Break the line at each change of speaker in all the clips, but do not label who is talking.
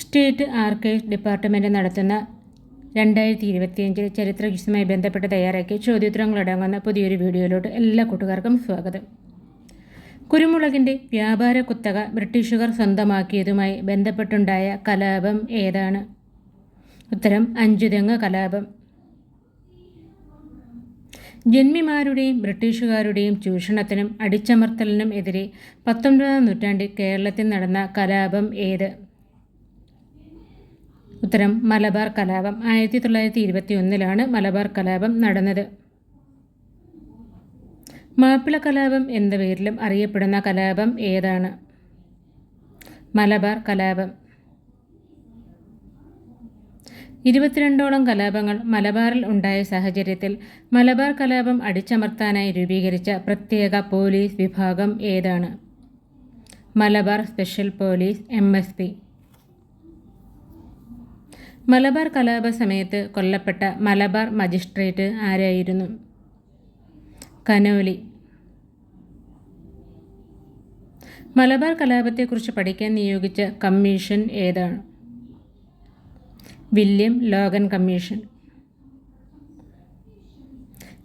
State archive department നടത്തുന്ന രണ്ടായിരത്തി ഇരുപത്തിയഞ്ചിൽ ചരിത്ര ക്വിസുമായി ബന്ധപ്പെട്ട് തയ്യാറാക്കിയ ചോദ്യോത്തരങ്ങളടങ്ങുന്ന പുതിയൊരു വീഡിയോയിലോട്ട് എല്ലാ കൂട്ടുകാർക്കും സ്വാഗതം. കുരുമുളകിന്റെ വ്യാപാര കുത്തക ബ്രിട്ടീഷുകാർ സ്വന്തമാക്കിയതുമായി ബന്ധപ്പെട്ടുണ്ടായ കലാപം ഏതാണ്? ഉത്തരം അഞ്ചുതെങ്ങ് കലാപം. ജന്മിമാരുടെയും ബ്രിട്ടീഷുകാരുടെയും ചൂഷണത്തിനും അടിച്ചമർത്തലിനും എതിരെ പത്തൊൻപതാം നൂറ്റാണ്ടിൽ കേരളത്തിൽ നടന്ന കലാപം ഏത്? ഉത്തരം മലബാർ കലാപം. ആയിരത്തി തൊള്ളായിരത്തി ഇരുപത്തി ഒന്നിലാണ് മലബാർ കലാപം നടന്നത്. മാപ്പിള കലാപം എന്ന പേരിലും അറിയപ്പെടുന്ന കലാപം ഏതാണ്? മലബാർ കലാപം. ഇരുപത്തിരണ്ടോളം കലാപങ്ങൾ മലബാറിൽ ഉണ്ടായ സാഹചര്യത്തിൽ മലബാർ കലാപം അടിച്ചമർത്താനായി രൂപീകരിച്ച പ്രത്യേക പോലീസ് വിഭാഗം ഏതാണ്? Malabar special police M S P. Malabar കലാപ സമയത്ത് കൊല്ലപ്പെട്ട മലബാർ മജിസ്ട്രേറ്റ് ആരായിരുന്നു? കനോലി. മലബാർ കലാപത്തെക്കുറിച്ച് പഠിക്കാൻ നിയോഗിച്ച കമ്മീഷൻ ഏതാണ്? William Logan commission.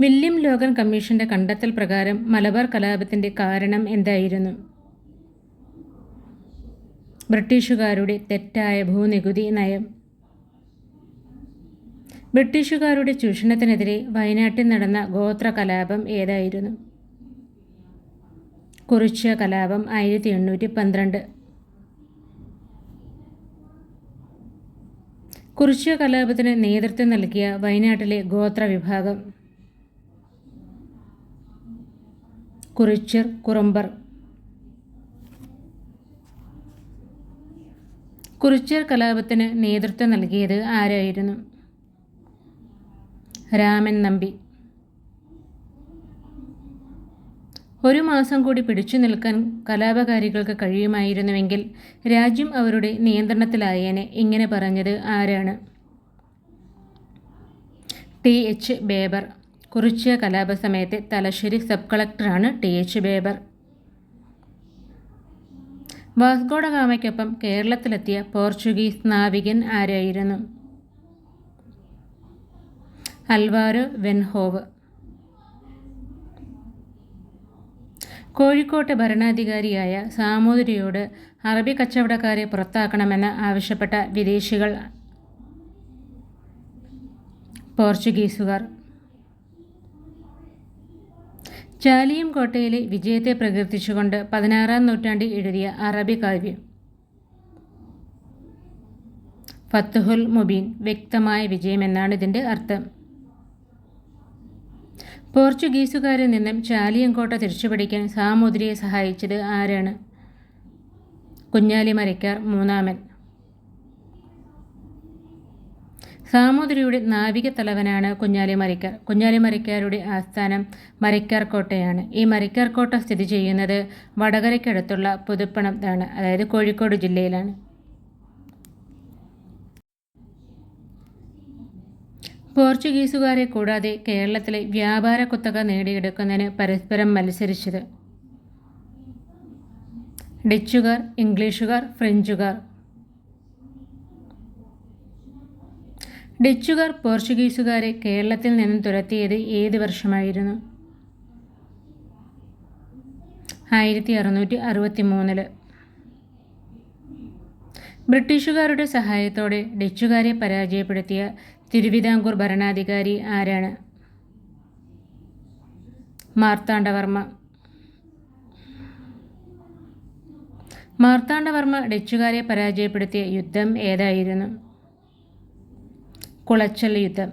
William Logan കമ്മീഷന്റെ കണ്ടെത്തൽ പ്രകാരം മലബാർ കലാപത്തിന്റെ കാരണം എന്തായിരുന്നു? ബ്രിട്ടീഷുകാരുടെ തെറ്റായ ഭൂനികുതി നയം. ബ്രിട്ടീഷുകാരുടെ ചൂഷണത്തിനെതിരെ വയനാട്ടിൽ നടന്ന ഗോത്ര കലാപം ഏതായിരുന്നു? കുറിച്ച കലാപം ആയിരത്തി എണ്ണൂറ്റി പന്ത്രണ്ട്. കുറിച്യ കലാപത്തിന് നേതൃത്വം നൽകിയ വയനാട്ടിലെ ഗോത്ര വിഭാഗം. കുറിച്ചർ കുറമ്പർ. കുറിച്ചർ കലാപത്തിന് നേതൃത്വം നൽകിയത് ആരായിരുന്നു? രാമൻ നമ്പി. ഒരു മാസം കൂടി പിടിച്ചു നിൽക്കാൻ കലാപകാരികൾക്ക് കഴിയുമായിരുന്നുവെങ്കിൽ രാജ്യം അവരുടെ നിയന്ത്രണത്തിലായേനെ ഇങ്ങനെ പറഞ്ഞത് ആരാണ്? ടി. എച്ച്. ബേബർ. കുറിച്ച കലാപ സമയത്തെ Thalassery sub കളക്ടറാണ് T. H. Baber. Vasco da ഗാമയ്ക്കൊപ്പം കേരളത്തിലെത്തിയ പോർച്ചുഗീസ് നാവികൻ ആരായിരുന്നു? Alvaro Velho. കോഴിക്കോട്ടെ ഭരണാധികാരിയായ സാമൂതിരിയോട് അറബി കച്ചവടക്കാരെ പുറത്താക്കണമെന്ന് ആവശ്യപ്പെട്ട വിദേശികൾ പോർച്ചുഗീസുകാർ. ചാലിയം കോട്ടയിലെ വിജയത്തെ പ്രകീർത്തിച്ചുകൊണ്ട് പതിനാറാം നൂറ്റാണ്ടിൽ എഴുതിയ അറബി കാവ്യം. ഫത്തുഹുൽ മുബീൻ വ്യക്തമായ വിജയമെന്നാണ് ഇതിന്റെ അർത്ഥം. പോർച്ചുഗീസുകാരിൽ നിന്നും ചാലിയങ്കോട്ട തിരിച്ചുപിടിക്കാൻ സാമൂതിരിയെ സഹായിച്ചത് ആരാണ്? കുഞ്ഞാലി മരയ്ക്കാർ മൂന്നാമൻ. സാമൂതിരിയുടെ നാവിക തലവനാണ് കുഞ്ഞാലി മരയ്ക്കാർ കുഞ്ഞാലി മരയ്ക്കാരുടെ ആസ്ഥാനം മരയ്ക്കാർ കോട്ടയാണ് ഈ മരയ്ക്കാർ കോട്ട സ്ഥിതി ചെയ്യുന്നത് വടകരയ്ക്കടുത്തുള്ള പുതുപ്പണത്താണ് അതായത് കോഴിക്കോട് ജില്ലയിലാണ്. പോർച്ചുഗീസുകാരെ കൂടാതെ കേരളത്തിലെ വ്യാപാര കുത്തക നേടിയെടുക്കുന്നതിന് പരസ്പരം മത്സരിച്ചത്. ഡച്ചുകാർ ഇംഗ്ലീഷുകാർ ഫ്രഞ്ചുകാർ. ഡച്ചുകാർ പോർച്ചുഗീസുകാരെ കേരളത്തിൽ നിന്നും തുരത്തിയത് ഏത് വർഷമായിരുന്നു? ആയിരത്തി അറുന്നൂറ്റി അറുപത്തി മൂന്നിൽ ബ്രിട്ടീഷുകാരുടെ സഹായത്തോടെ ഡച്ചുകാരെ പരാജയപ്പെടുത്തിയ തിരുവിതാംകൂർ ഭരണാധികാരി ആരാണ്? മാർത്താണ്ഡവർമ്മ. മാർത്താണ്ഡവർമ്മ ഡച്ചുകാരെ പരാജയപ്പെടുത്തിയ യുദ്ധം ഏതായിരുന്നു? കുളച്ചൽ യുദ്ധം.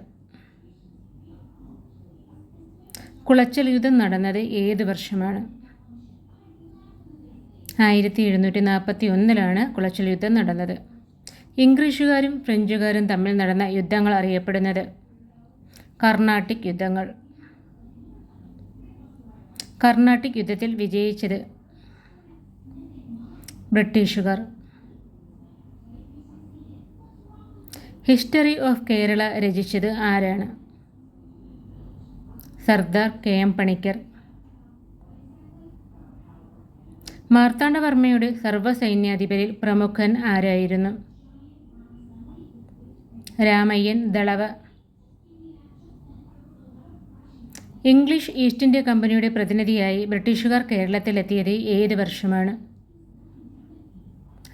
കുളച്ചൽ യുദ്ധം നടന്നത് ഏത് വർഷമാണ്? ആയിരത്തി എഴുന്നൂറ്റി നാൽപ്പത്തി ഒന്നിലാണ് കുളച്ചൽ യുദ്ധം നടന്നത്. ഇംഗ്ലീഷുകാരും ഫ്രഞ്ചുകാരും തമ്മിൽ നടന്ന യുദ്ധങ്ങൾ അറിയപ്പെടുന്നത്. കർണാട്ടിക് യുദ്ധങ്ങൾ. കർണാട്ടിക് യുദ്ധത്തിൽ വിജയിച്ചത് ബ്രിട്ടീഷുകാർ. ഹിസ്റ്ററി ഓഫ് കേരള രചിച്ചത് ആരാണ്? Sardar K M Panikkar. മാർത്താണ്ഡവർമ്മയുടെ സർവസൈന്യാധിപരിൽ പ്രമുഖൻ ആരായിരുന്നു? Ramayyan Dalawa. English East India കമ്പനിയുടെ പ്രതിനിധിയായി ബ്രിട്ടീഷുകാർ കേരളത്തിലെത്തിയത് ഏത് വർഷമാണ്?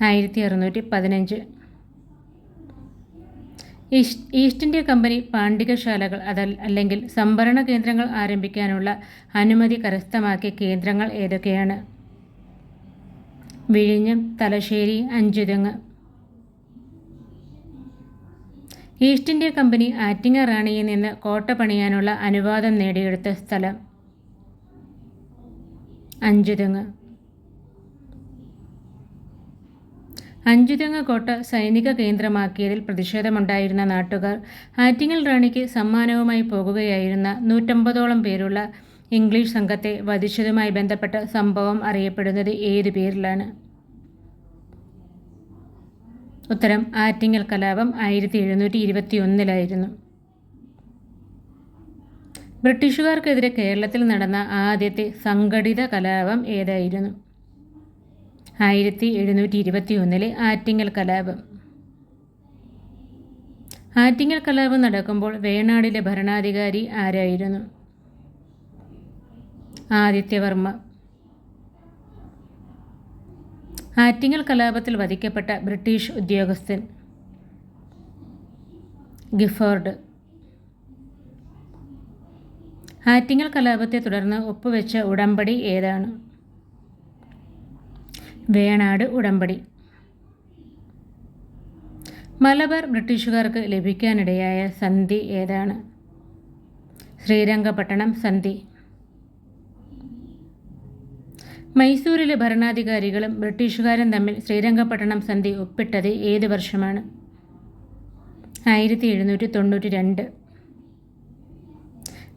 ആയിരത്തി അറുന്നൂറ്റി പതിനഞ്ച്. ഈസ്റ്റ് ഇന്ത്യ കമ്പനി പാണ്ഡികശാലകൾ അത അല്ലെങ്കിൽ സംഭരണ കേന്ദ്രങ്ങൾ ആരംഭിക്കാനുള്ള അനുമതി കരസ്ഥമാക്കിയ കേന്ദ്രങ്ങൾ ഏതൊക്കെയാണ്? വിഴിഞ്ഞം Thalassery Anchuthengu. East India company ആറ്റിങ്ങ റാണിയിൽ നിന്ന് കോട്ട പണിയാനുള്ള അനുവാദം നേടിയെടുത്ത സ്ഥലം അഞ്ചുതെങ്ങ്. അഞ്ചുതെങ്ങ് കോട്ട സൈനിക കേന്ദ്രമാക്കിയതിൽ പ്രതിഷേധമുണ്ടായിരുന്ന നാട്ടുകാർ ആറ്റിങ്ങൽ റാണിക്ക് സമ്മാനവുമായി പോകുകയായിരുന്ന നൂറ്റമ്പതോളം പേരുള്ള ഇംഗ്ലീഷ് സംഘത്തെ വധിച്ചതുമായി ബന്ധപ്പെട്ട സംഭവം അറിയപ്പെടുന്നത് ഏതു പേരിലാണ്? ഉത്തരം ആറ്റിങ്ങൽ കലാപം ആയിരത്തി എഴുന്നൂറ്റി ഇരുപത്തി ഒന്നിലായിരുന്നു ബ്രിട്ടീഷുകാർക്കെതിരെ കേരളത്തിൽ നടന്ന ആദ്യത്തെ സംഘടിത കലാപം ഏതായിരുന്നു? ആയിരത്തി എഴുന്നൂറ്റി ഇരുപത്തി ഒന്നിലെ ആറ്റിങ്ങൽ കലാപം. ആറ്റിങ്ങൽ കലാപം നടക്കുമ്പോൾ വേണാടിലെ ഭരണാധികാരി ആരായിരുന്നു? ആദിത്യവർമ്മ. ആറ്റിങ്ങൽ കലാപത്തിൽ വധിക്കപ്പെട്ട ബ്രിട്ടീഷ് ഉദ്യോഗസ്ഥൻ ഗിഫോർഡ്. ആറ്റിങ്ങൽ കലാപത്തെ തുടർന്ന് ഒപ്പുവെച്ച ഉടമ്പടി ഏതാണ്? വേണാട് ഉടമ്പടി. മലബാർ ബ്രിട്ടീഷുകാർക്ക് ലഭിക്കാനിടയായ സന്ധി ഏതാണ്? ശ്രീരംഗപട്ടണം സന്ധി. മൈസൂരിലെ ഭരണാധികാരികളും ബ്രിട്ടീഷുകാരും തമ്മിൽ ശ്രീരംഗപട്ടണം സന്ധി ഒപ്പിട്ടത് ഏത് വർഷമാണ്? ആയിരത്തി എഴുന്നൂറ്റി തൊണ്ണൂറ്റി രണ്ട്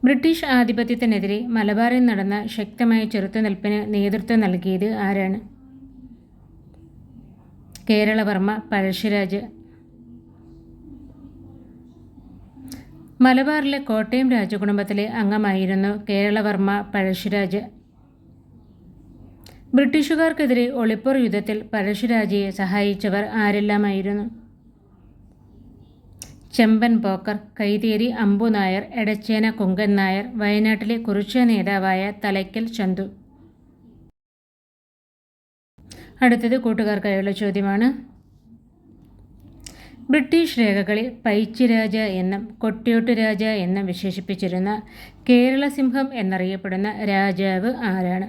ബ്രിട്ടീഷ് ആധിപത്യത്തിനെതിരെ മലബാറിൽ നടന്ന ശക്തമായ ചെറുത്തുനിൽപ്പിന് നേതൃത്വം നൽകിയത് ആരാണ്? കേരളവർമ്മ പഴശ്ശിരാജ്. മലബാറിലെ കോട്ടയം രാജകുടുംബത്തിലെ അംഗമായിരുന്നു കേരളവർമ്മ പഴശ്ശിരാജ്. ബ്രിട്ടീഷുകാർക്കെതിരെ ഒളിപ്പർ യുദ്ധത്തിൽ പഴശ്ശിരാജയെ സഹായിച്ചവർ ആരെല്ലാമായിരുന്നു? ചെമ്പൻ പോക്കർ കൈതേരി അമ്പു നായർ എടച്ചേന കുങ്കൻ നായർ വയനാട്ടിലെ കുറിച്ച നേതാവായ തലയ്ക്കൽ ചന്തു. അടുത്തത് കൂട്ടുകാർക്കായുള്ള ചോദ്യമാണ്. ബ്രിട്ടീഷ് രേഖകളിൽ പൈച്ചിരാജ എന്നും കൊട്ടിയോട്ട് രാജ എന്നും വിശേഷിപ്പിച്ചിരുന്ന കേരളസിംഹം എന്നറിയപ്പെടുന്ന രാജാവ് ആരാണ്?